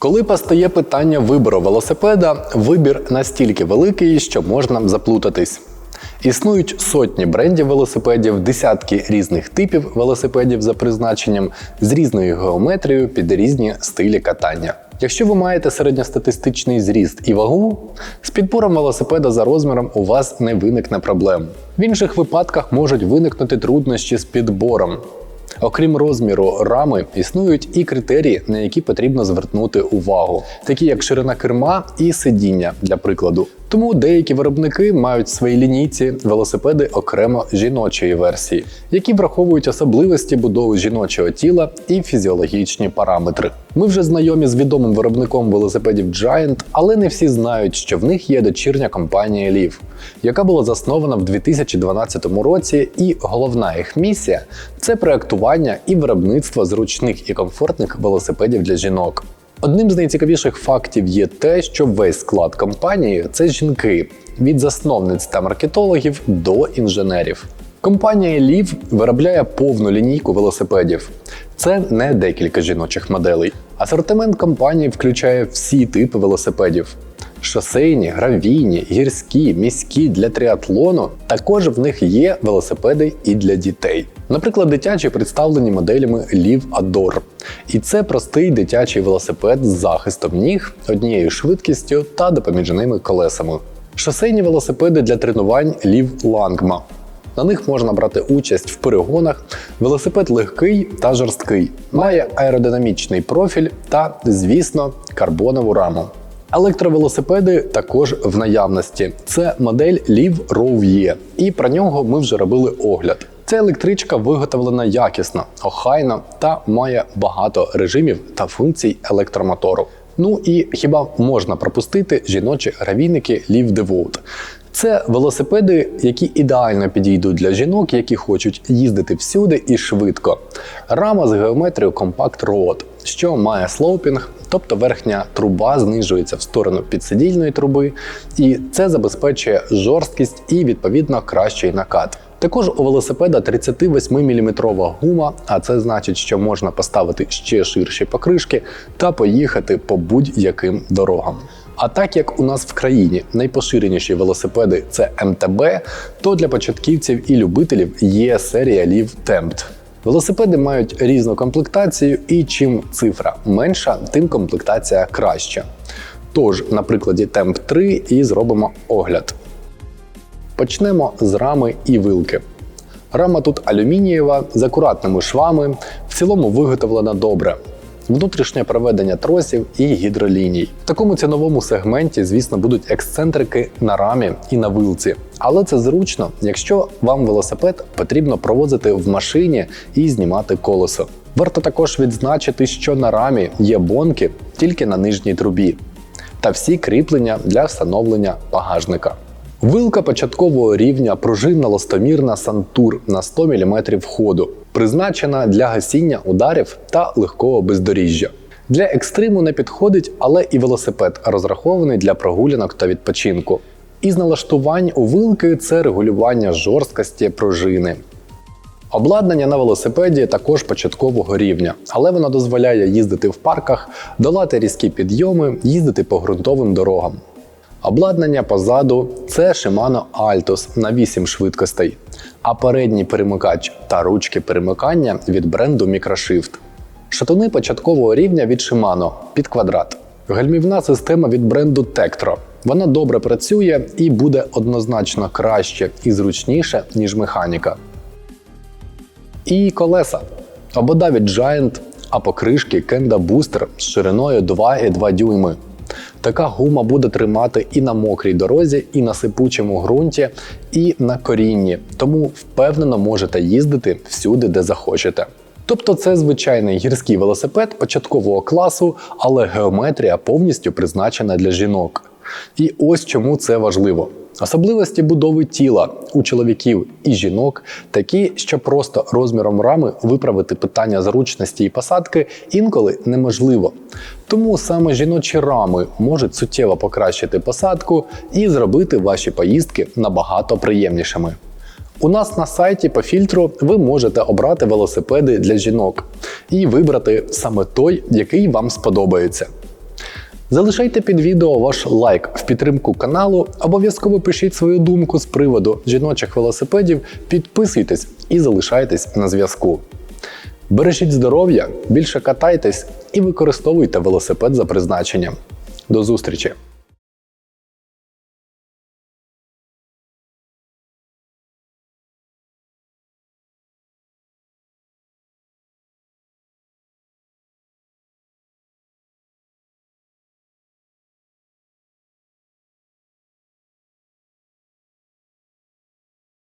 Коли постає питання вибору велосипеда, вибір настільки великий, що можна заплутатись. Існують сотні брендів велосипедів, десятки різних типів велосипедів за призначенням з різною геометрією під різні стилі катання. Якщо ви маєте середньостатистичний зріст і вагу, з підбором велосипеда за розміром у вас не виникне проблем. В інших випадках можуть виникнути труднощі з підбором. Окрім розміру рами, існують і критерії, на які потрібно звернути увагу, такі як ширина керма і сидіння, для прикладу. Тому деякі виробники мають в своїй лінійці велосипеди окремо жіночої версії, які враховують особливості будови жіночого тіла і фізіологічні параметри. Ми вже знайомі з відомим виробником велосипедів Giant, але не всі знають, що в них є дочірня компанія Leaf, яка була заснована в 2012 році, і головна їх місія це проектування і виробництво зручних і комфортних велосипедів для жінок. Одним з найцікавіших фактів є те, що весь склад компанії це жінки від засновниць та маркетологів до інженерів. Компанія Лів виробляє повну лінійку велосипедів. Це не декілька жіночих моделей. Асортимент компанії включає всі типи велосипедів: шосейні, гравійні, гірські, міські для тріатлону. Також в них є велосипеди і для дітей. Наприклад, дитячі представлені моделями Liv Adore. І це простий дитячий велосипед з захистом ніг, однією швидкістю та допоміжними колесами. Шосейні велосипеди для тренувань Liv Langma. На них можна брати участь в перегонах. Велосипед легкий та жорсткий, має аеродинамічний профіль та, звісно, карбонову раму. Електровелосипеди також в наявності. Це модель Liv Row E, і про нього ми вже робили огляд. Ця електричка виготовлена якісно, охайно та має багато режимів та функцій електромотору. Ну і хіба можна пропустити жіночі гравійники Liv Devote? Це велосипеди, які ідеально підійдуть для жінок, які хочуть їздити всюди і швидко. Рама з геометрією Compact Road, що має слоупінг, тобто верхня труба знижується в сторону підсидільної труби, і це забезпечує жорсткість і відповідно кращий накат. Також у велосипеда 38-мм гума, а це значить, що можна поставити ще ширші покришки та поїхати по будь-яким дорогам. А так як у нас в країні найпоширеніші велосипеди це МТБ, то для початківців і любителів є серія Liv Tempt. Велосипеди мають різну комплектацію, і чим цифра менша, тим комплектація краща. Тож, на прикладі темп 3 і зробимо огляд. Почнемо з рами і вилки. Рама тут алюмінієва з акуратними швами, в цілому виготовлена добре. Внутрішнє проведення тросів і гідроліній. В такому ціновому сегменті, звісно, будуть ексцентрики на рамі і на вилці. Але це зручно, якщо вам велосипед потрібно провозити в машині і знімати колесо. Варто також відзначити, що на рамі є бонки тільки на нижній трубі, та всі кріплення для встановлення багажника. Вилка початкового рівня пружинна лостомірна Сантур на 100 мм ходу, призначена для гасіння ударів та легкого бездоріжжя. Для екстриму не підходить, але і велосипед розрахований для прогулянок та відпочинку. Із налаштувань у вилки це регулювання жорсткості пружини. Обладнання на велосипеді також початкового рівня, але воно дозволяє їздити в парках, долати різкі підйоми, їздити по ґрунтовим дорогам. Обладнання позаду це Shimano Altos на 8 швидкостей, а передній перемикач та ручки перемикання від бренду Microshift. Шатуни початкового рівня від Shimano під квадрат. Гальмівна система від бренду Tektro. Вона добре працює і буде однозначно краще і зручніше, ніж механіка. І колеса. Обода від Giant, а покришки Kenda Booster з шириною 2,2 дюйми. Така гума буде тримати і на мокрій дорозі, і на сипучому ґрунті, і на корінні, тому впевнено можете їздити всюди, де захочете. Тобто це звичайний гірський велосипед початкового класу, але геометрія повністю призначена для жінок. І ось чому це важливо. Особливості будови тіла у чоловіків і жінок такі, що просто розміром рами виправити питання зручності і посадки інколи неможливо. Тому саме жіночі рами можуть суттєво покращити посадку і зробити ваші поїздки набагато приємнішими. У нас на сайті по фільтру ви можете обрати велосипеди для жінок і вибрати саме той, який вам сподобається. Залишайте під відео ваш лайк в підтримку каналу, обов'язково пишіть свою думку з приводу жіночих велосипедів, підписуйтесь і залишайтесь на зв'язку. Бережіть здоров'я, більше катайтесь і використовуйте велосипед за призначенням. До зустрічі!